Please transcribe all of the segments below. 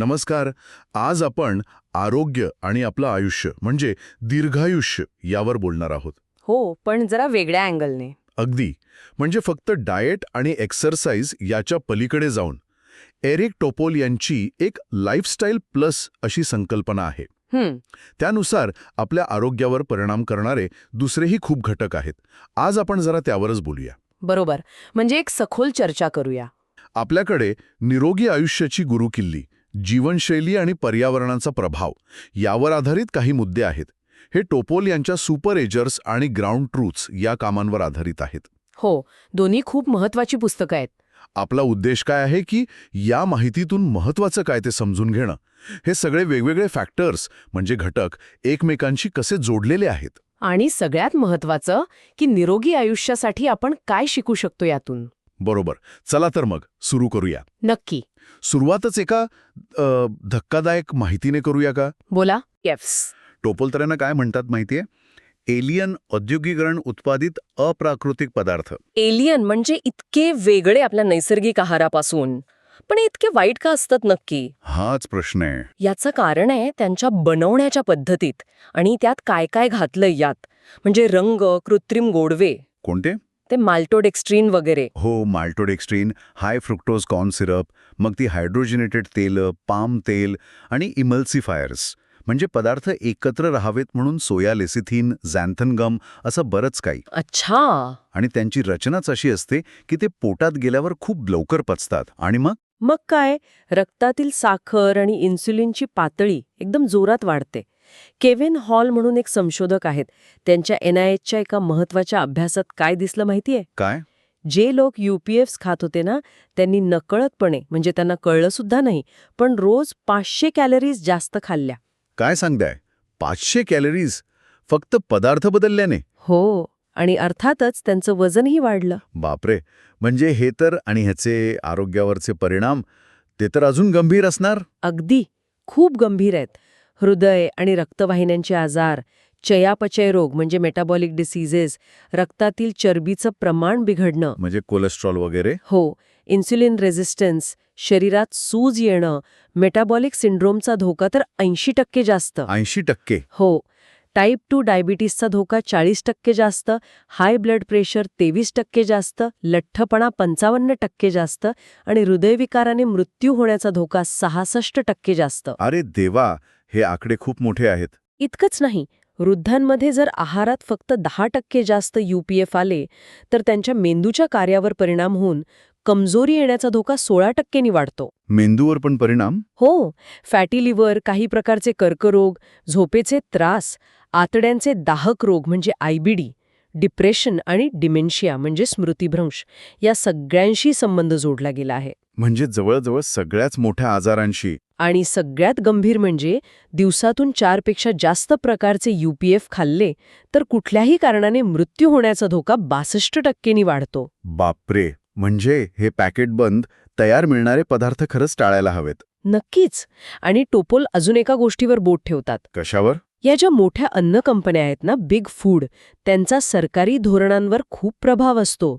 नमस्कार. आज आपण आरोग्य आणि आपलं आयुष्य म्हणजे दीर्घायुष्य यावर बोलणार आहोत. हो पण जरा वेगळ्या अँगलने. अगदी. म्हणजे फक्त डाएट आणि एक्सरसाइज याच्या पलीकडे जाऊन एरिक टोपोल यांची एक लाईफस्टाईल प्लस अशी संकल्पना आहे. त्यानुसार आपल्या आरोग्यावर परिणाम करणारे दुसरेही खूप घटक आहेत. आज आपण जरा त्यावरच बोलूया. बरोबर. म्हणजे एक सखोल चर्चा करूया. आपल्याकडे निरोगी आयुष्याची गुरुकिल्ली जीवनशैली आणि पर्यावरणाचा प्रभाव यावर आधारित काही मुद्दे आहेत. हे टोपोल यांच्या सुपर एजर्स आणि ग्राउंड ट्रूथ्स या कामांवर आधारित आहेत. हो दोन्ही खूप महत्वाची पुस्तकं आहेत. आपला उद्देश काय आहे की या माहितीतून महत्वाचं काय ते समजून घेणं? हे सगळे वेगवेगळे फॅक्टर्स म्हणजे घटक एकमेकांशी कसे जोडलेले आहेत? आणि सगळ्यात महत्वाचं की निरोगी आयुष्यासाठी आपण काय शिकू शकतो यातून? बरोबर. चला तर मग सुरू करूया. नक्की. सुरुवातच एका अ, धक्कादायक माहितीने करूया का? बोला. येस टोपोल तर यांना काय म्हणतात माहितीये? एलियन औद्योगिकरण उत्पादित अप्राकृतिक पदार्थ. एलियन म्हणजे इतके वेगळे आपल्या नैसर्गिक आहारापासून. पण हे इतके वाईट का असतात नक्की? हाच प्रश्न आहे. याचं कारण आहे त्यांच्या बनवण्याच्या पद्धतीत आणि त्यात काय काय घातलंय यात. म्हणजे रंग कृत्रिम गोडवे. कोणते? ते माल्टोडेक्स्ट्रीन वगैरे. हो maltodextrin high fructose corn syrup मग ती हायड्रोजिनेटेड तेल पाम तेल आणि इमल्सिफायर्स. म्हणजे पदार्थ एकत्र राहावेत म्हणून सोया लेसिथिन झॅन्थन गम असं बरंच काही. अच्छा. आणि त्यांची रचनाच अशी असते की ते पोटात गेल्यावर खूप लवकर पचतात. आणि मग? मग काय? रक्तातील साखर आणि इन्सुलिनची पातळी एकदम जोरात वाढते. केविन हॉल म्हणून एक संशोधक आहेत. त्यांच्या एनआयएचच्या एका महत्त्वाच्या अभ्यासात काय दिसलं माहितीये? काय? जे लोक यूपीएफ्स खात होते ना त्यांनी नकळतपणे म्हणजे त्यांना कळलं सुद्धा नाही पण रोज पाचशे कॅलरीज जास्त खाल्ल्या. काय सांगताय? पाचशे कॅलरीज? फक्त पदार्थ बदलल्याने? हो आणि अर्थातच त्यांचं वजनही वाढलं. बापरे! म्हणजे हे तर आणि ह्याचे आरोग्यावरचे परिणाम ते तर अजून गंभीर असणार? अगदी. खूप गंभीर आहेत. हृदय आणि रक्तवाहिन्यांचे आजार चयापचय रोग म्हणजे मेटाबॉलिक डिसीजेस रक्तातील चरबीचं प्रमाण बिघडणं. म्हणजे कोलेस्ट्रॉल वगैरे? हो इन्सुलिन रेझिस्टन्स शरीरात सूज येणं मेटाबॉलिक सिंड्रोमचा धोका तर ऐंशी टक्के जास्त. ऐंशी टक्के? हो टाईप टू डायबिटीसचा धोका चाळीस टक्के जास्त हाय ब्लड प्रेशर तेवीस टक्के जास्त लठ्ठपणा पंचावन्न टक्के जास्त आणि हृदयविकाराने मृत्यू होण्याचा धोका सहासष्ट टक्के जास्त. अरे देवा! हे आकडे खूप मोठे आहेत. इतकंच नाही वृद्धांमध्ये जर आहारात फक्त दहा टक्के जास्त यूपीएफ आले तर त्यांच्या मेंदूच्या कार्यावर परिणाम होऊन कमजोरी येण्याचा धोका सोळा टक्केनी वाढतो. मेंदूवर पण परिणाम? हो फॅटी लिव्हर काही प्रकारचे कर्करोग झोपेचे त्रास आतड्यांचे दाहक रोग म्हणजे आयबीडी डिप्रेशन आणि डिमेन्शिया म्हणजे स्मृतिभ्रंश या सगळ्यांशी संबंध जोडला गेला आहे. म्हणजे जवळजवळ सगळ्याच मोठ्या आजारांशी. आणि सगळ्यात गंभीर म्हणजे दिवसातून चारपेक्षा जास्त प्रकारचे यूपीएफ खाल्ले तर कुठल्याही कारणाने मृत्यू होण्याचा धोका बासष्ट टक्केनी वाढतो. बापरे! म्हणजे हे पॅकेट बंद तयार मिळणारे पदार्थ खरंच टाळायला हवेत. नक्कीच! आणि टोपोल अजून एका गोष्टीवर बोट ठेवतात. कशावर? या ज्या मोठ्या अन्न कंपन्या आहेत ना बिग फूड त्यांचा सरकारी धोरणांवर खूप प्रभाव असतो.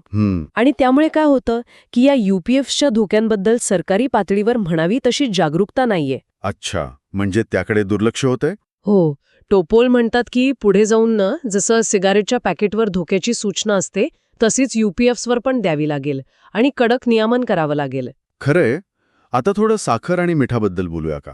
आणि त्यामुळे काय होतं की या यूपीएफच्या धोक्यांबद्दल सरकारी पातळीवर म्हणावी तशी जागरूकता नाहीये. अच्छा. म्हणजे त्याकडे दुर्लक्ष होतंय? हो. टोपोल म्हणतात की पुढे जाऊन ना जसं सिगारेटच्या पॅकेटवर धोक्याची सूचना असते तशीच यूपीएफवर पण द्यावी लागेल. आणि कडक नियमन करावं लागेल. खरंय. आता थोडं साखर आणि मिठाबद्दल बोलूया का.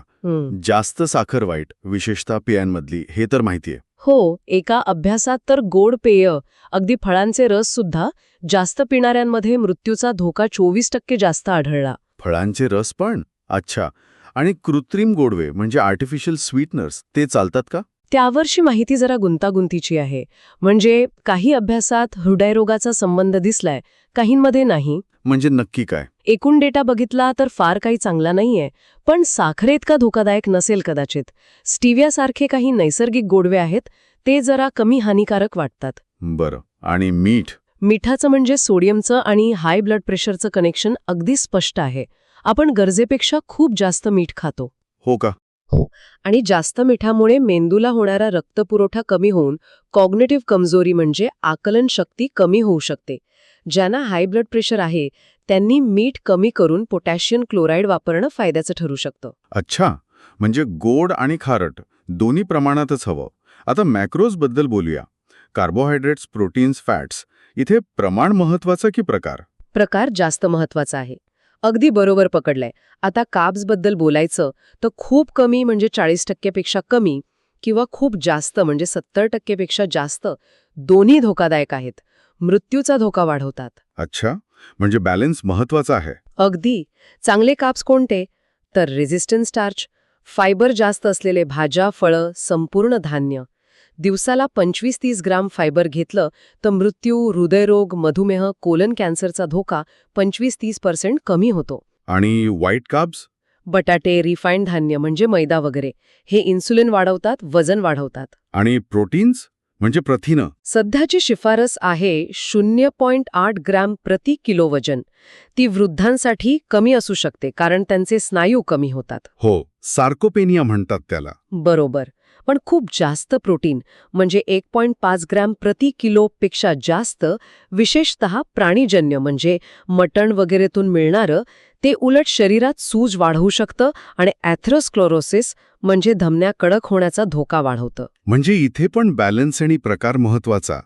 जास्त साखर वाईट विशेषतः पियांमधली हे तर माहितीये हो एका अभ्यासात तर गोड पेय अगदी फळांचे रस सुद्धा जास्त पिणाऱ्यांमध्ये मृत्यूचा धोका चोवीस टक्के जास्त आढळला. फळांचे रस पण? अच्छा. आणि कृत्रिम गोडवे म्हणजे आर्टिफिशियल स्वीटनर्स ते चालतात का? त्यावरची माहिती जरा गुंतागुंतीची आहे. म्हणजे काही अभ्यासात हृदयरोगाचा संबंध दिसलाय काहींमध्ये नाही. म्हणजे नक्की काय? एकूण डेटा बघितला तर फार काही चांगला नाहीये पण साखरेइतका धोकादायक नसेल कदाचित? स्टीवियासारखे काही नैसर्गिक गोडवे आहेत ते जरा कमी हानिकारक वाटतात. बरं. आणि मीठ? मिठाचं म्हणजे सोडियमचं आणि हाय ब्लड प्रेशरचं कनेक्शन अगदी स्पष्ट आहे. आपण गरजेपेक्षा खूप जास्त मीठ खातो. हो का? आणि जास्त मिठामुळे मेंदूला होणारा रक्तपुरवठा कमी होऊन कॉग्नेटिव्ह कमजोरी म्हणजे आकलन शक्ती कमी होऊ शकते. ज्यांना हाय ब्लड प्रेशर आहे त्यांनी मीठ कमी करून पोटॅशियम क्लोराईड वापरणं फायद्याचं ठरू शकतं. अच्छा. म्हणजे गोड आणि खारट दोन्ही प्रमाणातच हवं. आता मॅक्रोजबद्दल बोलूया. कार्बोहायड्रेट्स प्रोटीन्स फॅट्स इथे प्रमाण महत्वाचं की प्रकार? प्रकार जास्त महत्त्वाचा आहे. अगदी बरोबर पकडलंय. आता काब्सबद्दल बोलायचं तर खूप कमी म्हणजे चाळीस टक्केपेक्षा कमी किंवा खूप जास्त म्हणजे सत्तर टक्केपेक्षा जास्त दोन्ही धोकादायक आहेत. मृत्यूचा धोका वाढवतात. अच्छा. म्हणजे बॅलन्स महत्त्वाचा आहे. अगदी. चांगले काप्स कोणते? तर रेझिस्टन्स स्टार्च. फायबर जास्त असलेले भाज्या फळं संपूर्ण धान्य. दिवसाला पंचवीस तीस ग्राम फायबर घेतलं तर मृत्यू हृदयरोग मधुमेह कोलन कॅन्सरचा धोका पंचवीस तीस पर्सेंट कमी होतो. आणि व्हाईट काब्स बटाटे रिफाईंड धान्य म्हणजे मैदा वगैरे. हे इन्सुलिन वाढवतात वजन वाढवतात. आणि प्रोटीन्स? म्हणजे प्रथिनं. सध्याची शिफारस आहे शून्य पॉइंट आठ ग्रॅम प्रति किलो वजन. ती वृद्धांसाठी कमी असू शकते कारण त्यांचे स्नायू कमी होतात. हो सार्कोपेनिया म्हणतात त्याला. बरोबर. पण खूप जास्त प्रोटीन म्हणजे एक पॉइंट पाच ग्रॅम प्रति किलोपेक्षा जास्त विशेषत प्राणीजन्य म्हणजे मटण वगैरेतून मिळणारं ते उलट शरीरात सूज वाढवू शकतं आणि ॲथरोस्क्लोरोसिस म्हणजे धमन्या कडक होण्याचा धोका वाढवतं. म्हणजे इथे पण बॅलन्स आणि प्रकार महत्त्वाचा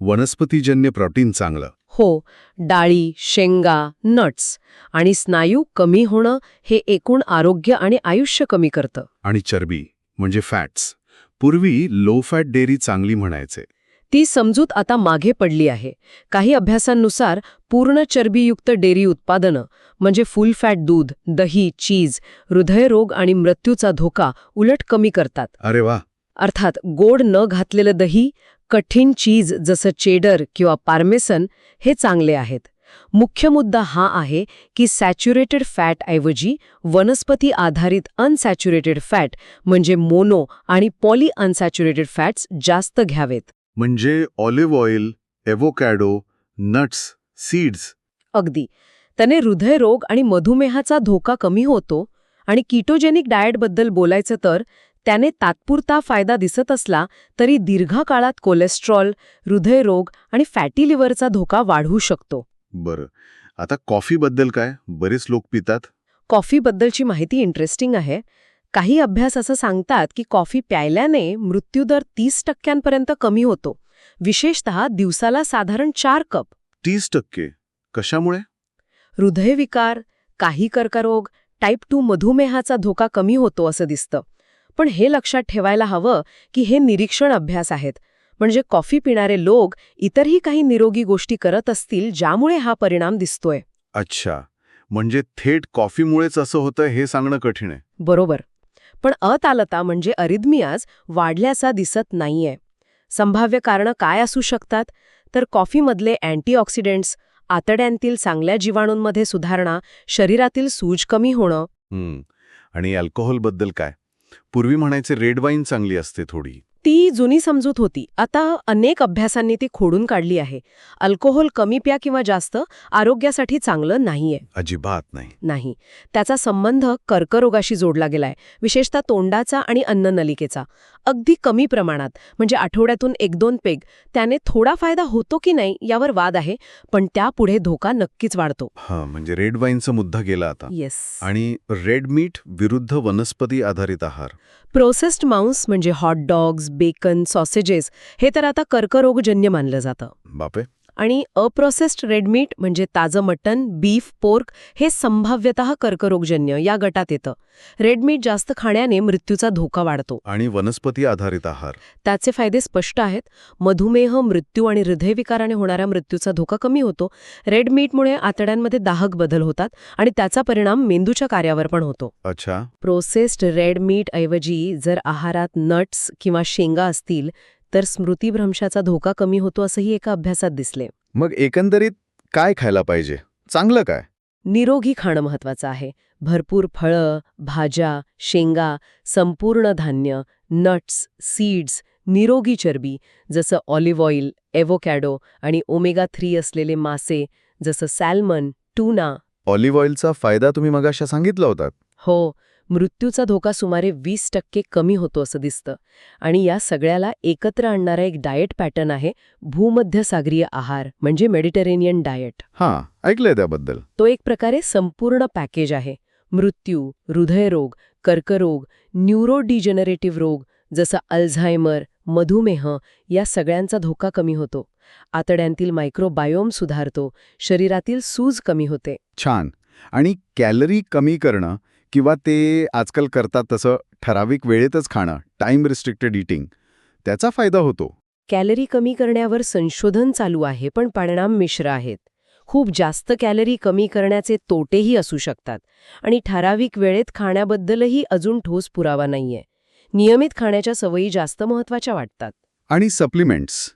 वनस्पतीजन्य प्रोटीन चांगलं. हो डाळी शेंगा नट्स आणि स्नायू कमी होणं हे एकूण आरोग्य आणि आयुष्य कमी करतं. आणि चरबी म्हणजे फॅट्स. पूर्वी लो फॅट डेअरी चांगली म्हणायचे. ती समजूत आता मागे पडली आहे. काही अभ्यासांनुसार पूर्ण चरबीयुक्त डेअरी उत्पादनं म्हणजे फुल फॅट दूध दही चीज हृदयरोग आणि मृत्यूचा धोका उलट कमी करतात. अरे वा! अर्थात गोड न घातलेलं दही कठीण चीज जसं चेडर किंवा पार्मेसन हे चांगले आहेत. मुख्य मुद्दा हा आहे की सॅच्युरेटेड फॅटऐवजी वनस्पती आधारित अनसॅच्युरेटेड फॅट म्हणजे मोनो आणि पॉली अनसॅच्युरेटेड फॅट्स जास्त घ्यावेत. म्हणजे olive oil avocado nuts seeds. अगदी. त्याने हृदयरोग आणि मधुमेहाचा धोका कमी होतो आणि किटोजेनिक डाएटबद्दल बोलायचं तर त्याने तात्पुरता फायदा दिसत असला तरी दीर्घकाळात कोलेस्ट्रॉल हृदयरोग आणि फॅटी लिव्हरचा धोका वाढवू शकतो. बरं. आता कॉफीबद्दल काय? बरेच लोक पितात. कॉफीबद्दलची माहिती इंटरेस्टिंग आहे. काही अभ्यास असं सांगतात की कॉफी प्यायल्याने मृत्यूदर तीस टक्क्यांपर्यंत कमी होतो. विशेषतः दिवसाला साधारण चार कप. तीस टक्के. कशामुळे? हृदयविकार काही कर्करोग टाईप टू मधुमेहाचा धोका कमी होतो असं दिसतं. पण हे लक्षात ठेवायला हवं की हे निरीक्षण अभ्यास आहेत. म्हणजे कॉफी पिणारे लोक इतरही काही निरोगी गोष्टी करत असतील ज्यामुळे हा परिणाम दिसतोय. अच्छा. म्हणजे थेट कॉफीमुळेच असं होतं हे सांगणं कठीण आहे. बरोबर. पण अतालता म्हणजे अरिदमियाज वाढल्याचा दिसत नाहीये. संभाव्य कारणं काय असू शकतात? तर कॉफीमधले अँटीऑक्सिडंट्स आतड्यांतील चांगल्या जीवाणूंमध्ये सुधारणा शरीरातील सूज कमी होणं. आणि अल्कोहोलबद्दल काय? पूर्वी म्हणायचे रेड वाईन चांगली असते थोडी. ती जुनी समजूत होती. आता अनेक अभ्यासांनी ती खोडून काढली आहे. अल्कोहोल कमी प्या किंवा जास्त आरोग्यासाठी चांगलं नाहीये. अजिबात नाही. नाही. त्याचा संबंध कर्करोगाशी जोडला गेलाय. विशेषतः तोंडाचा आणि अन्ननलिकेचा अगदी कमी प्रमाणात म्हणजे आठवड्यातून एक दोन पेग. त्याने थोडा फायदा होतो की नाही यावर वाद आहे पण त्यापुढे धोका नक्कीच वाढतो. हा म्हणजे रेड वाईनचा मुद्दा गेला आता. येस. आणि रेड मीट विरुद्ध वनस्पती आधारित आहार. प्रोसेस्ड मांस म्हणजे हॉट डॉग्स बेकन सॉसेजेस हे तर आता कर्करोगजन्य मानलं जातं. बापे आणि अप्रोसेस्ड रेडमीट म्हणजे ताजं मटन बीफ पोर्क हे संभाव्यत कर्करोगजन्य या गटात येतं. रेडमीट जास्त खाण्याने मृत्यूचा धोका वाढतो. आणि वनस्पती आधारित आहार. त्याचे फायदे स्पष्ट आहेत. मधुमेह मृत्यू आणि हृदयविकाराने होणाऱ्या मृत्यूचा धोका कमी होतो. रेड मीटमुळे आतड्यांमध्ये दाहक बदल होतात आणि त्याचा परिणाम मेंदूच्या कार्यावर पण होतो. अच्छा. प्रोसेस्ड रेड मीट ऐवजी जर आहारात नट्स किंवा शेंगा असतील तर स्मृतिभ्रंशाचा धोका कमी होतो असंही एका अभ्यासात दिसले. मग एकंदरीत काय खायला पाहिजे? चांगलं काय? निरोगी खाणं महत्वाचं आहे. भरपूर फळं भाज्या शेंगा संपूर्ण धान्य नट्स सीड्स निरोगी चरबी जसं ऑलिव्ह ऑइल एव्होकॅडो आणि ओमेगा थ्री असलेले मासे जसं सॅल्मन टूना ऑलिव्ह ऑइलचा फायदा तुम्ही मगाशा सांगितला होता हो मृत्यूचा धोका सुमारे वीस टक्के कमी होतो असं दिसतं. आणि या सगळ्याला एकत्र आणणारा एक डाएट पॅटर्न आहे भूमध्यसागरीय आहार म्हणजे मेडिटेरेनियन डाएट हां ऐकलंय त्याबद्दल. तो एक प्रकारे संपूर्ण पॅकेज आहे. मृत्यू हृदयरोग कर्करोग न्यूरोडिजेनरेटिव्ह रोग जसं अल्झायमर मधुमेह या सगळ्यांचा धोका कमी होतो. आतड्यांतील मायक्रोबायोम सुधारतो. शरीरातील सूज कमी होते. छान. आणि कॅलरी कमी करणं किंवा ते आजकाल करतात तसं ठराविक वेळेतच खाणं टाईम रिस्ट्रिक्टेड इटिंग त्याचा फायदा होतो. कॅलरी कमी करण्यावर संशोधन चालू आहे पण परिणाम मिश्र आहेत. खूप जास्त कॅलरी कमी करण्याचे तोटेही असू शकतात आणि ठराविक वेळेत खाण्याबद्दलही अजून ठोस पुरावा नाहीये. नियमित खाण्याच्या सवयी जास्त महत्त्वाच्या वाटतात. आणि सप्लिमेंट्स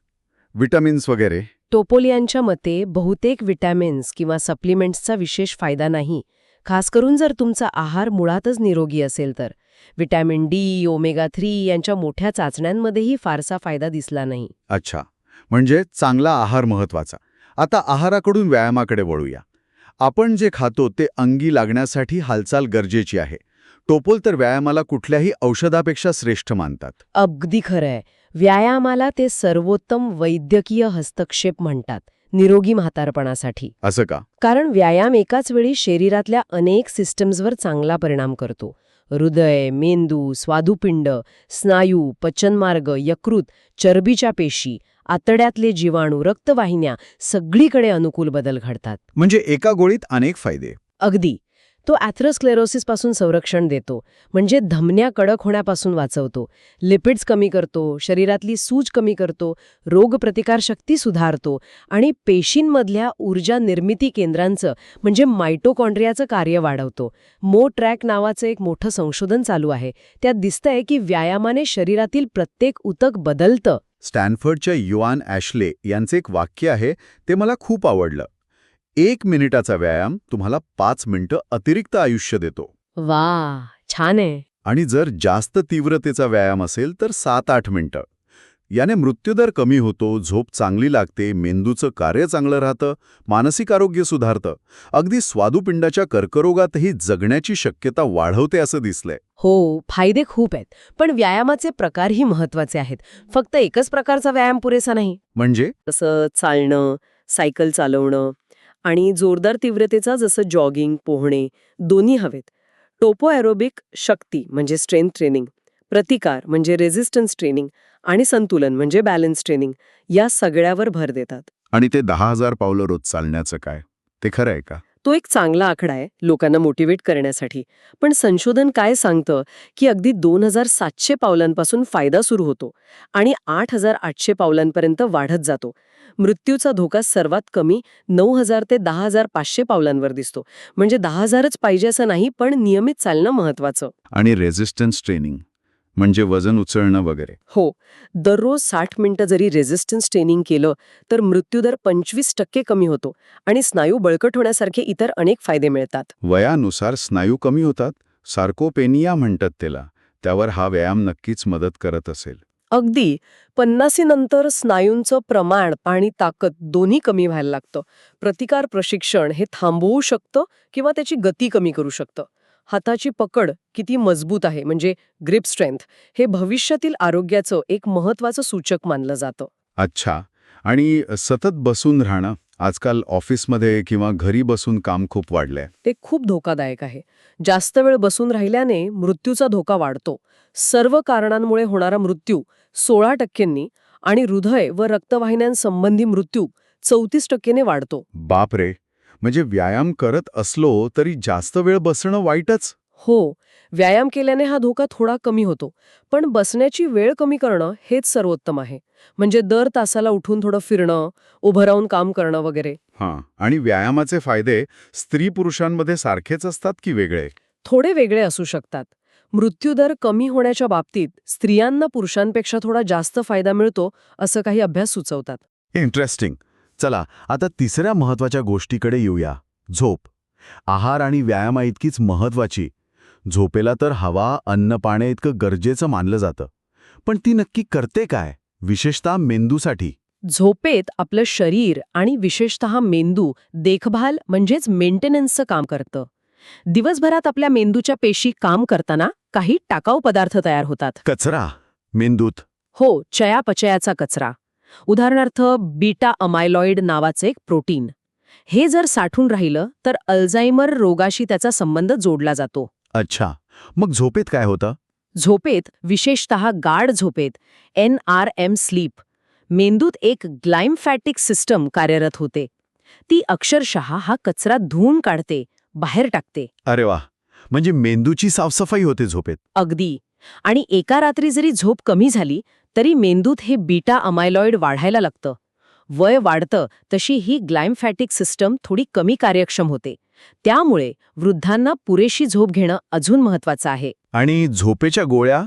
विटामिन्स वगैरे? टोपोलियांच्या मते बहुतेक विटॅमिन्स किंवा सप्लिमेंट्सचा विशेष फायदा नाही खास करून जर तुमचा आहार मुळातच निरोगी असेल तर. विटॅमिन डी ओमेगा थ्री यांच्या मोठ्या चाचण्यांमध्येही फारसा फायदा दिसला नाही. अच्छा. म्हणजे चांगला आहार महत्त्वाचा आता आहाराकडून व्यायामाकडे वळूया. आपण जे खातो ते अंगी लागण्यासाठी हालचाल गरजेची आहे. टोपोल तर व्यायामाला कुठल्याही औषधापेक्षा श्रेष्ठ मानतात. अगदी खरंय. व्यायामाला ते सर्वोत्तम वैद्यकीय हस्तक्षेप म्हणतात. निरोगी म्हातारपणासाठी. असं का? कारण व्यायाम एकाच वेळी शरीरातल्या अनेक सिस्टम्सवर चांगला परिणाम करतो. हृदय मेंदू स्वादुपिंड स्नायू पचनमार्ग यकृत चरबीच्या पेशी आतड्यातले जीवाणू रक्तवाहिन्या सगळीकडे अनुकूल बदल घडतात. म्हणजे एका गोळीत अनेक फायदे. अगदी. तो ॲथ्रस्क्लेरोसिसपासून संरक्षण देतो म्हणजे धमन्या कडक होण्यापासून वाचवतो. लिपिड्स कमी करतो शरीरातली सूज कमी करतो रोगप्रतिकारशक्ती सुधारतो आणि पेशींमधल्या ऊर्जा निर्मिती केंद्रांचं म्हणजे मायटोकॉन्ड्रियाचं कार्य वाढवतो. मो ट्रॅक नावाचं एक मोठं संशोधन चालू आहे. त्यात दिसतंय की व्यायामाने शरीरातील प्रत्येक उतक बदलतं. स्टॅनफर्डच्या युआन ॲशले यांचे एक वाक्य आहे ते मला खूप आवडलं. एक मिनिटाचा व्यायाम तुम्हाला पाच मिनिटं अतिरिक्त आयुष्य देतो. वा छान आहे. आणि जर जास्त तीव्रतेचा व्यायाम असेल तर सात आठ मिनिटं. याने मृत्यूदर कमी होतो झोप चांगली लागते मेंदूचं कार्य चांगलं राहतं मानसिक आरोग्य सुधारतं. अगदी स्वादुपिंडाच्या कर्करोगातही जगण्याची शक्यता वाढवते असं दिसलंय. हो फायदे खूप आहेत पण व्यायामाचे प्रकारही महत्त्वाचे आहेत. फक्त एकच प्रकारचा व्यायाम पुरेसा नाही. म्हणजे? जसं चालणं सायकल चालवणं आणि जोरदार तीव्रतेचा जसं जॉगिंग पोहणे दोन्ही हवेत. टोपो ॲरोबिक शक्ती म्हणजे स्ट्रेंथ ट्रेनिंग प्रतिकार म्हणजे रेझिस्टन्स ट्रेनिंग आणि संतुलन म्हणजे बॅलन्स ट्रेनिंग या सगळ्यावर भर देतात. आणि ते दहा हजार पावलं रोज चालण्याचं काय? ते खरं आहे का? तो एक चांगला आकडा आहे लोकांना मोटिवेट करण्यासाठी. पण संशोधन काय सांगतं की अगदी दोन हजार सातशे पावलांपासून फायदा सुरू होतो आणि आठ हजार आठशे पावलांपर्यंत वाढत जातो. मृत्यूचा धोका सर्वात कमी नऊ हजार ते दहा हजार पाचशे पावलांवर दिसतो. म्हणजे दहा हजारच पाहिजे असं नाही पण नियमित चालणं महत्वाचं आणि रेझिस्टन्स ट्रेनिंग म्हणजे वजन उचलणं वगैरे. हो. दररोज साठ मिनिटं जरी रेझिस्टन्स ट्रेनिंग केलं तर मृत्यूदर पंचवीस टक्के कमी होतो आणि स्नायू बळकट होण्यासारखे इतर अनेक फायदे मिळतात. वयानुसार स्नायू कमी होतात सार्कोपेनिया म्हणतात त्याला. त्यावर हा व्यायाम नक्कीच मदत करत असेल. अगदी. पन्नासीनंतर स्नायूंचं प्रमाण आणि ताकद दोन्ही कमी व्हायला लागतं. प्रतिकार प्रशिक्षण हे थांबवू शकतं किंवा त्याची गती कमी करू शकतं. हाताची पकड किती मजबूत आहे म्हणजे ग्रिप स्ट्रेंथ हे भविष्यातील आरोग्याचं एक महत्वाचं सूचक मानलं जातं. अच्छा. आणि सतत बसून राहणं आजकाल ऑफिसमध्ये किंवा घरी बसून काम खूप वाढलंय. ते खूप धोकादायक आहे. जास्त वेळ बसून राहिल्याने मृत्यूचा धोका वाढतो. सर्व कारणांमुळे होणारा मृत्यू सोळा टक्क्यांनी आणि हृदय व रक्तवाहिन्यांसंबंधी मृत्यू चौतीस टक्केने वाढतो. बापरे! म्हणजे व्यायाम करत असलो तरी जास्त वेळ बसणं वाईटच? हो व्यायाम केल्याने हा धोका थोडा कमी होतो. पण बसण्याची वेळ कमी करणं हेच सर्वोत्तम आहे. म्हणजे दर तासाला उठून थोडं फिरणं उभं राहून काम करणं वगैरे. हां आणि व्यायामाचे फायदे स्त्री पुरुषांमध्ये सारखेच असतात की वेगळे? थोडे वेगळे असू शकतात. मृत्यूदर कमी होण्याच्या बाबतीत स्त्रियांना पुरुषांपेक्षा थोडा जास्त फायदा मिळतो असं काही अभ्यास सुचवतात. इंटरेस्टिंग. चला आता तिसऱ्या महत्त्वाच्या गोष्टीकडे येऊया. झोप. आहार आणि व्यायामा इतकीच महत्वाची झोपेला तर हवा अन्न पाण्या इतकं गरजेचं मानलं जातं. पण ती नक्की करते काय? विशेषतः मेंदूसाठी. झोपेत आपलं शरीर आणि विशेषतः मेंदू देखभाल म्हणजेच मेंटेनन्सचं काम करतं. दिवसभरात आपल्या मेंदूच्या पेशी काम करताना काही टाकाऊ पदार्थ तयार होतात. कचरा. मेंदूत. हो चयापचयाचा कचरा. उदाहरणार्थ बीटा अमायलॉइड नावाचे एक प्रोटीन. हे जर साठून राहिलं तर अल्झायमर रोगाशी त्याचा संबंध जोडला जातो. अच्छा. मग झोपेत काय होतं? झोपेत विशेषतः गाढ झोपेत एन आर एम स्लीप मेंदूत एक ग्लाइमफॅटिक सिस्टम कार्यरत होते. ती अक्षरशः हा कचरा धुवून काढते बाहेर टाकते. अरे वा म्हणजे मेंदूची साफसफाई होते झोपेत. अगदी. आणि एका रात्री जरी झोप कमी झाली तरी मेंदूत हे बीटा अमायलॉइड वाढायला लागतं. वय वाढतं तशी ही ग्लाइमफॅटिक सिस्टम थोडी कमी कार्यक्षम होते. त्यामुळे वृद्धांना पुरेशी झोप घेणं अजून महत्वाचं आहे. आणि झोपेच्या गोळ्या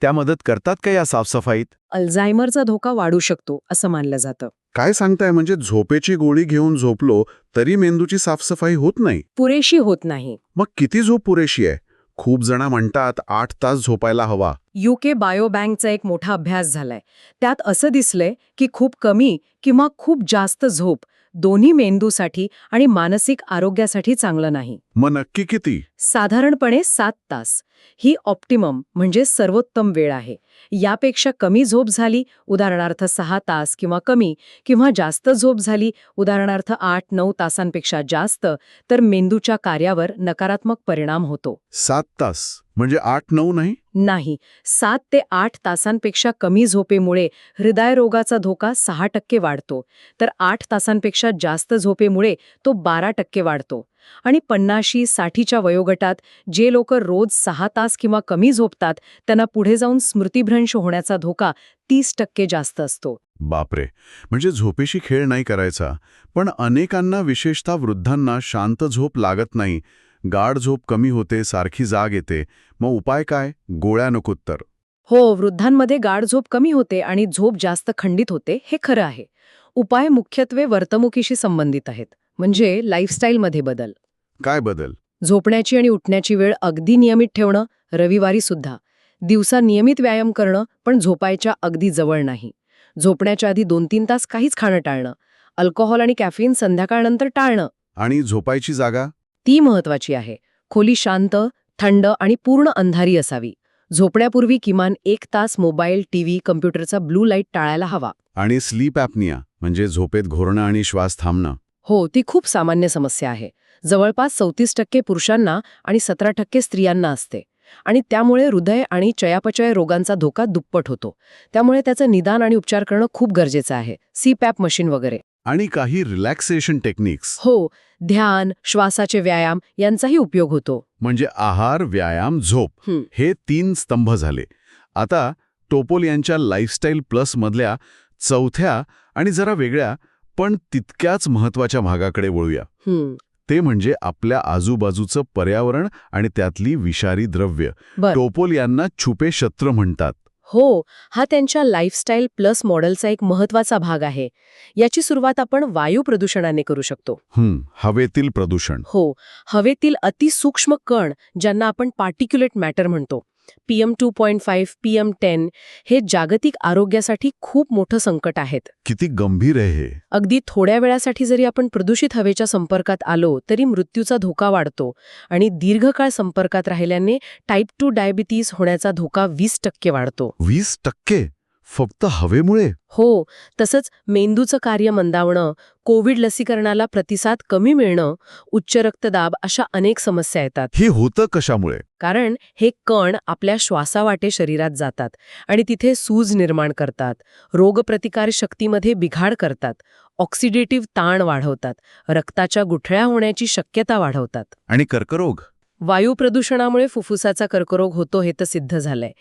त्या मदत करतात का या साफसफाईत? अल्झायमरचा धोका वाढू शकतो असं मानलं जातं. काय सांगताय म्हणजे झोपेची गोळी घेऊन झोपलो तरी मेंदूची साफसफाई होत नाही? पुरेशी होत नाही. मग किती झोप पुरेशी आहे? खूप जण म्हणतात आठ तास झोपायला हवा. युके बायोबँकचा एक मोठा अभ्यास झालाय. त्यात असं दिसलंय की खूप कमी किंवा खूप जास्त झोप दोन्ही मेंदूसाठी आणि मानसिक आरोग्यासाठी चांगलं नाही. मग नक्की किती? साधारणपणे सात तास. ही ऑप्टिमम म्हणजे सर्वोत्तम वेळ आहे. यापेक्षा कमी झोप झाली उदाहरणार्थ सहा तास किंवा कमी किंवा जास्त झोप झाली उदाहरणार्थ आठ नऊ तासांपेक्षा जास्त तर मेंदूच्या कार्यावर नकारात्मक परिणाम होतो. सात तास म्हणजे आठ नऊ नाही? नाही. सात ते आठ तासांपेक्षा कमी झोपेमुळे हृदयरोगाचा धोका सहा टक्के वाढतो. तर आठ तासांपेक्षा जास्त झोपेमुळे तो बारा टक्के वाढतो. आणि पन्नाशी साठीच्या वयोगटात जे लोक रोज सहा तास किंवा कमी झोपतात त्यांना पुढे जाऊन स्मृतिभ्रंश होण्याचा धोका तीस टक्के जास्त असतो. बापरे! म्हणजे झोपेशी खेळ नाही करायचा पण अनेकांना विशेषतः वृद्धांना शांत झोप लागत नाही गाढ झोप कमी होते सारखी जाग येते. मग उपाय काय? गोळ्या नकोत तर. हो वृद्धांमध्ये गाढ झोप कमी होते आणि झोप जास्त खंडित होते हे खरं आहे. उपाय मुख्यत्वे वर्तणुकीशी संबंधित आहेत म्हणजे लाईफस्टाईलमध्ये बदल. काय बदल? झोपण्याची आणि उठण्याची वेळ अगदी नियमित ठेवणं रविवारी सुद्धा. दिवसा नियमित व्यायाम करणं पण झोपायच्या अगदी जवळ नाही. झोपण्याच्या आधी दोन तीन तास काहीच खाणं टाळणं. अल्कोहोल आणि कॅफीन संध्याकाळनंतर टाळणं. आणि झोपायची जागा? ती महत्वाची आहे. खोली शांत थंड आणि पूर्ण अंधारी असावी. झोपण्यापूर्वी किमान एक तास मोबाईल टीव्ही कम्प्युटरचा ब्लू लाइट टाळायला हवा. आणि स्लीप ॲपनिया म्हणजे झोपेत घोरणं आणि श्वास थांबणं. हो ती खूप सामान्य समस्या आहे. जवळपास चौतीस टक्के पुरुषांना आणि सतरा टक्के स्त्रियांना असते. आणि त्यामुळे हृदय आणि चयापचय रोगांचा धोका दुप्पट होतो. त्यामुळे त्याचं निदान आणि उपचार करणं खूप गरजेचं आहे. सीपॅप मशीन वगैरे. आणि काही रिलॅक्सेशन टेक्निक्स हो ध्यान श्वासाचे व्यायाम यांचाही उपयोग होतो. म्हणजे आहार व्यायाम झोप हं. तीन स्तंभ झाले. आता टोपोल यांच्या लाईफस्टाईल प्लस मधल्या चौथ्या आणि जरा वेगळ्या पण तितक्याच महत्त्वाच्या भागाकडे वळूया. ते म्हणजे आपल्या आजूबाजूचं पर्यावरण आणि त्यातली विषारी द्रव्य. टोपोल यांना छुपे शत्र म्हणतात. हो हा त्यांच्या लाईफस्टाईल प्लस मॉडेलचा एक महत्त्वाचा भाग आहे. याची सुरुवात आपण वायू प्रदूषणाने करू शकतो. हवेतील प्रदूषण. हो हवेतील अतिसूक्ष्म कण ज्यांना आपण पार्टिक्युलेट मॅटर म्हणतो. PM two point five PM ten हे जागतिक आरोग्यासाठी खूप मोठं संकट आहेत. किती गंभीर आहे हे. अगदी थोड्या वेळासाठी जरी आपण प्रदूषित हवेच्या संपर्कात आलो तरी मृत्यूचा धोका वाढतो आणि दीर्घकाळ संपर्कात राहिल्याने टाईप टू डायबिटीज होण्याचा धोका वीस टक्के वाढतो. वीस टक्के? फक्त हवेमुळे? हो तसंच मेंदूचं कार्य मंदावणं कोविड लसीकरणाला प्रतिसाद कमी मिळणं उच्च रक्तदाब अशा अनेक समस्या येतात. हे होतं कशामुळे? कारण हे कण आपल्या श्वासावाटे शरीरात जातात आणि तिथे सूज निर्माण करतात रोगप्रतिकार शक्तीमध्ये बिघाड करतात ऑक्सिडेटिव्ह ताण वाढवतात रक्ताच्या गुठळ्या होण्याची शक्यता वाढवतात. आणि कर्करोग? वायू प्रदूषणामुळे फुफ्फुसाचा कर्करोग होतो हे तर सिद्ध झालंय.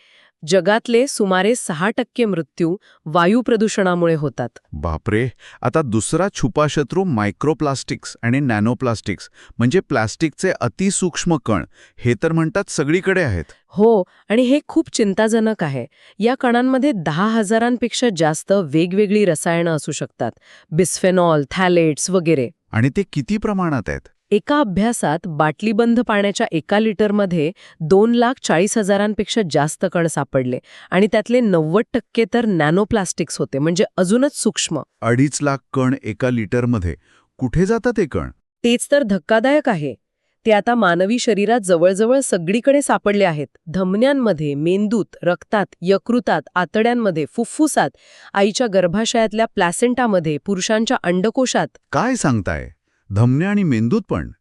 जगातले सुमारे सहा टक्के मृत्यू वायू प्रदूषणामुळे होतात. बापरे! आता दुसरा छुपा शत्रू मायक्रोप्लास्टिक्स आणि नॅनोप्लास्टिक्स म्हणजे प्लास्टिकचे अतिसूक्ष्म कण हे तर म्हणतात सगळीकडे आहेत. हो आणि हे खूप चिंताजनक आहे. या कणांमध्ये दहा हजारांपेक्षा जास्त वेगवेगळी रसायनं असू शकतात. बिस्फेनॉल थॅलेट्स वगैरे. आणि ते किती प्रमाणात आहेत? एका अभ्यासात बाटलीबंद पाण्याच्या एका लिटरमध्ये दोन लाख चाळीस हजारांपेक्षा जास्त कण सापडले आणि त्यातले नव्वद टक्के तर नॅनोप्लास्टिक्स होते म्हणजे अजूनच सूक्ष्म. अडीच लाख कण एका लिटरमध्ये. कुठे जातात हे कण? तेच तर धक्कादायक आहे. ते आता मानवी शरीरात जवळजवळ सगळीकडे सापडले आहेत. धमन्यांमध्ये मेंदूत रक्तात यकृतात आतड्यांमध्ये फुफ्फुसात आईच्या गर्भाशयातल्या प्लॅसेंटामध्ये पुरुषांच्या अंडकोशात. काय सांगताय? धमन्या आणि मेंदूत पण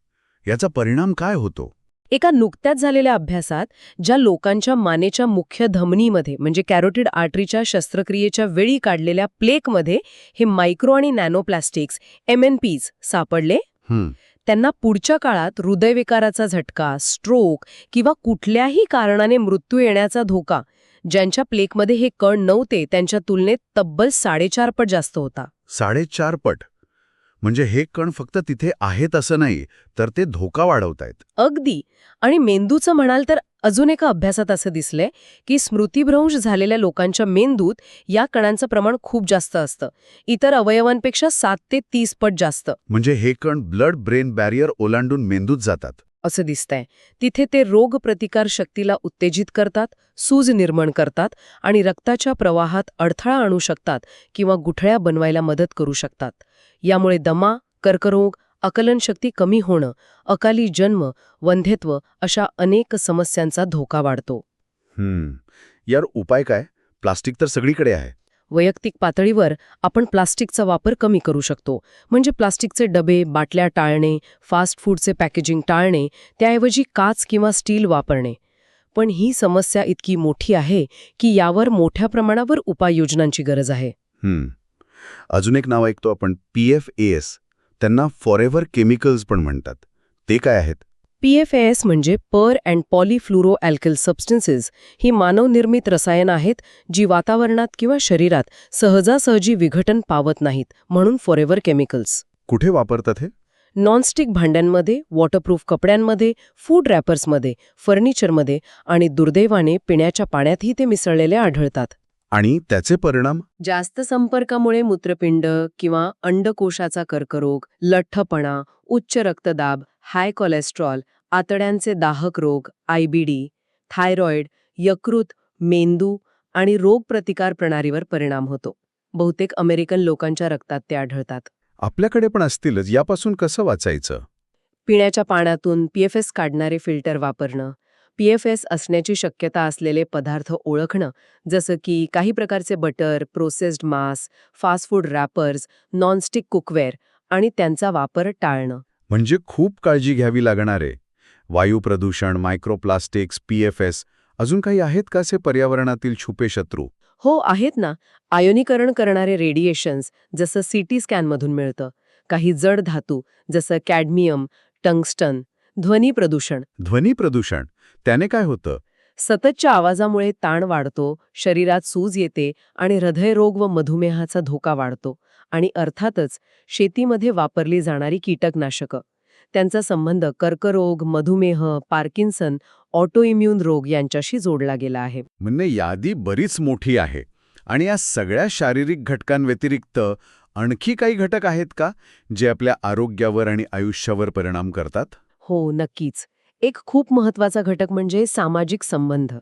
याचा परिणाम काय होतो? एका नुकत्याच झालेल्या अभ्यासात ज्या लोकांच्या मानेच्या मुख्य धमनीमध्ये म्हणजे कॅरोटिड आर्टरीच्या शस्त्रक्रियेच्या वेळी काढलेल्या प्लेकमध्ये हे मायक्रो आणि नॅनोप्लास्टिक्स एम एन पीज सापडले? त्यांना पुढच्या काळात हृदयविकाराचा झटका स्ट्रोक किंवा कुठल्याही कारणाने मृत्यू येण्याचा धोका ज्यांच्या प्लेकमध्ये हे कण नव्हते त्यांच्या तुलनेत तब्बल साडेचार पट जास्त होता. साडेचार पट. म्हणजे हे कण फक्त तिथे आहेत असं नाही तर ते धोका वाढवतायत. अगदी. आणि मेंदूचं म्हणाल तर अजून एका अभ्यासात असं दिसलंय की स्मृतिभ्रंश झालेल्या लोकांच्या मेंदूत या कणांचं प्रमाण खूप जास्त असतं. इतर अवयवांपेक्षा सात ते तीस पट जास्त. म्हणजे हे कण ब्लड ब्रेन बॅरियर ओलांडून मेंदूत जातात. असं दिसतंय. तिथे ते रोगप्रतिकार शक्तीला उत्तेजित करतात सूज निर्माण करतात आणि रक्ताच्या प्रवाहात अडथळा आणू शकतात किंवा गुठळ्या बनवायला मदत करू शकतात. यामुळे दमा कर्करोग अकलनशक्ती कमी होणं अकाली जन्म वंध्यत्व अशा अनेक समस्यांचा धोका वाढतो. हम्म. यार उपाय काय? प्लास्टिक तर सगळीकडे आहे. वैयक्तिक पातळीवर आपण प्लास्टिकचा वापर कमी करू शकतो. म्हणजे प्लास्टिकचे डबे बाटल्या टाळणे फास्ट फूडचे पॅकेजिंग टाळणे त्याऐवजी काच किंवा स्टील वापरणे. पण ही समस्या इतकी मोठी आहे की यावर मोठ्या प्रमाणावर उपाययोजनांची गरज आहे. अजून एक नाव ऐकतो आपण पी एफ एस त्यांना फॉरेव्हर केमिकल्स पण म्हणतात. ते काय आहेत? पीएफएस म्हणजे per and polyfluoro alkyl substances ही मानवनिर्मित रसायनं आहेत जी वातावरणात किंवा शरीरात सहजासहजी विघटन पावत नाहीत म्हणून फॉरेव्हर केमिकल्स कुठे वापरतात हे? नॉनस्टिक भांड्यांमध्ये वॉटरप्रूफ कपड्यांमध्ये फूड रॅपर्समध्ये फर्निचरमध्ये आणि दुर्दैवाने पिण्याच्या पाण्यातही ते मिसळलेले आढळतात. आणि त्याचे परिणाम? जास्त संपर्कामुळे मूत्रपिंड किंवा अंडकोशाचा कर्करोग लठ्ठपणा उच्च रक्तदाब हाय कोलेस्ट्रॉल आतड्यांचे दाहक रोग आयबीडी थायरॉइड यकृत मेंदू आणि रोगप्रतिकार प्रणालीवर परिणाम होतो. बहुतेक अमेरिकन लोकांच्या रक्तात ते आढळतात. आपल्याकडे पण असतीलच यापासून कसं वाचायचं? पिण्याच्या पाण्यातून पीएफएस काढणारे फिल्टर वापरणं पीएफएस असण्याची शक्यता असलेले पदार्थ ओळखणं जसं की काही प्रकारचे बटर प्रोसेस्ड मांस fast food wrappers nonstick cookware आणि त्यांचा वापर टाळणं. म्हणजे खूप काळजी घ्यावी लागणार. आहे वायू प्रदूषण मायक्रोप्लास्टिक्स पीएफएस अजून काही आहेत का असे पर्यावरणातील छुपे शत्रू? हो आहेत ना. आयोनीकरण करणारे रेडिएशन्स जसं सीटी स्कॅनमधून मिळतं. काही जड धातू जसं कॅडमियम टंगस्टन ध्वनी प्रदूषण. ध्वनी प्रदूषण? त्याने काय होतं? सततच्या आवाजामुळे ताण वाढतो शरीरात सूज येते आणि हृदयरोग व मधुमेहाचा धोका वाढतो. आणि अर्थातच शेतीमध्ये वापरली जाणारी कीटकनाशकं. त्यांचा संबंध कर्करोग मधुमेह पार्किन्सन ऑटोइम्यून रोग यांच्याशी जोडला गेला आहे. म्हणजे यादी बरीच मोठी आहे आणि या सगळ्या शारीरिक घटकांव्यतिरिक्त आणखी काही घटक आहेत का जे आपल्या आरोग्यावर आणि आयुष्यावर परिणाम करतात? हो नक्कीच. एक खूप महत्त्वाचा घटक म्हणजे सामाजिक संबंध.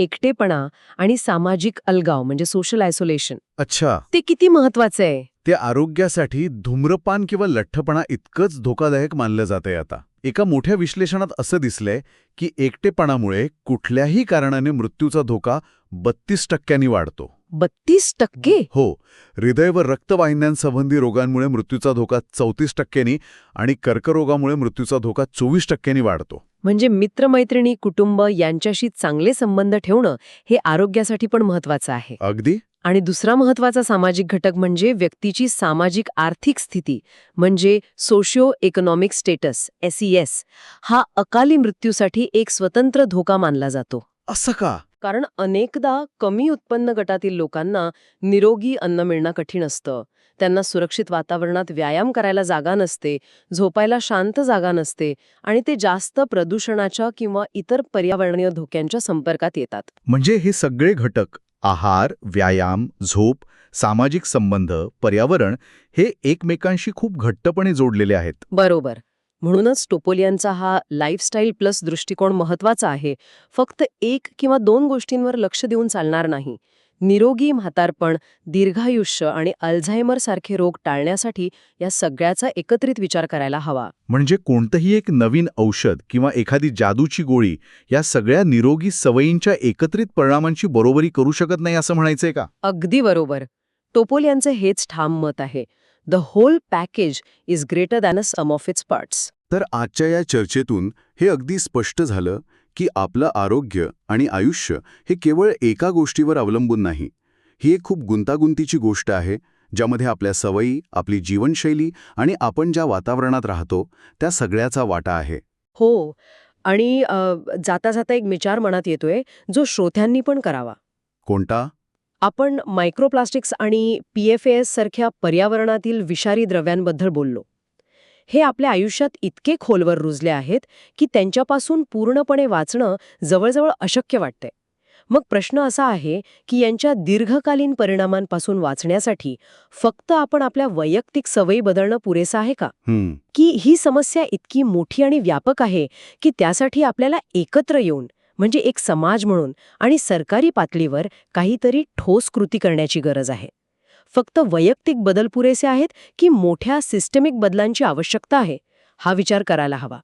एकटेपणा आणि सामाजिक अलगाव म्हणजे सोशल आयसोलेशन अच्छा. ते किती महत्वाचं आहे? ते आरोग्यासाठी धूम्रपान किंवा लठ्ठपणा इतकंच धोकादायक मानलं जातंय आता. एका मोठ्या विश्लेषणात असं दिसलंय की एकटेपणामुळे कुठल्याही कारणाने मृत्यूचा धोका बत्तीस टक्क्यांनी वाढतो. बत्तीस टक्के? हो. हृदय व रक्तवाहिन्यांसंबंधी रोगांमुळे मृत्यूचा धोका चौतीस टक्क्यांनी आणि कर्करोगामुळे मृत्यूचा धोका चोवीस टक्क्यांनी वाढतो. म्हणजे मित्रमैत्रिणी कुटुंब यांच्याशी चांगले संबंध ठेवणं हे आरोग्यासाठी पण महत्वाचं आहे. अगदी. आणि दुसरा महत्त्वाचा सामाजिक घटक म्हणजे व्यक्तीची सामाजिक आर्थिक स्थिती म्हणजे सोशिओ इकॉनॉमिक स्टेटस एसईएस हा अकाली मृत्यूसाठी एक स्वतंत्र धोका मानला जातो. असं का? कारण अनेकदा कमी उत्पन्न गटातील लोकांना निरोगी अन्न मिळणं कठीण असतं. त्यांना सुरक्षित वातावरणात व्यायाम करायला जागा नसते झोपायला शांत जागा नसते आणि ते जास्त प्रदूषणाच्या किंवा इतर पर्यावरणीय धोक्यांच्या संपर्कात येतात. म्हणजे हे सगळे घटक आहार व्यायाम झोप सामाजिक संबंध पर्यावरण हे एकमेकांशी खूप घट्टपणे जोडलेले आहेत. बरोबर. म्हणूनच टोपोलियनचा हा लाईफस्टाईल प्लस दृष्टिकोन महत्त्वाचा आहे. फक्त एक किंवा दोन गोष्टींवर लक्ष देऊन चालणार नाही. निरोगी म्हातारपण दीर्घायुष्य आणि अल्झायमर सारखे रोग टाळण्यासाठी या सगळ्याचा एकत्रित विचार करायला हवा. म्हणजे कोणतंही एक नवीन औषध किंवा एखादी जादूची गोळी या सगळ्या निरोगी सवयींच्या एकत्रित परिणामांची बरोबरी करू शकत नाही असं म्हणायचंय का? अगदी बरोबर. टोपोल यांचं हेच ठाम मत आहे. The whole package is greater than a sum of its parts. तर आजच्या या चर्चेतून हे अगदी स्पष्ट झालं की आपलं आरोग्य आणि आयुष्य हे केवळ एका गोष्टीवर अवलंबून नाही. ही एक खूप गुंतागुंतीची गोष्ट आहे ज्यामध्ये आपल्या सवयी आपली जीवनशैली आणि आपण ज्या वातावरणात राहतो त्या सगळ्याचा वाटा आहे. हो आणि जाता जाता एक विचार मनात येतोय जो श्रोत्यांनी पण करावा. कोणता? आपण मायक्रोप्लास्टिक्स आणि पी एफ एस सारख्या पर्यावरणातील विषारी द्रव्यांबद्दल बोललो. हे आपल्या आयुष्यात इतके खोलवर रुजले आहेत की त्यांच्यापासून पूर्णपणे वाचणं जवळजवळ अशक्य वाटतंय. मग प्रश्न असा आहे की यांच्या दीर्घकालीन परिणामांपासून वाचण्यासाठी फक्त आपण आपल्या वैयक्तिक सवयी बदलणं पुरेसं आहे का? की ही समस्या इतकी मोठी आणि व्यापक आहे की त्यासाठी आपल्याला एकत्र येऊन म्हणजे एक समाज म्हणून आणि सरकारी पातळीवर काहीतरी ठोस कृती करण्याची गरज आहे? फक्त वैयक्तिक बदल पुरेसे आहेत की मोठ्या सिस्टमिक बदलांची आवश्यकता आहे? हा विचार करायला हवा.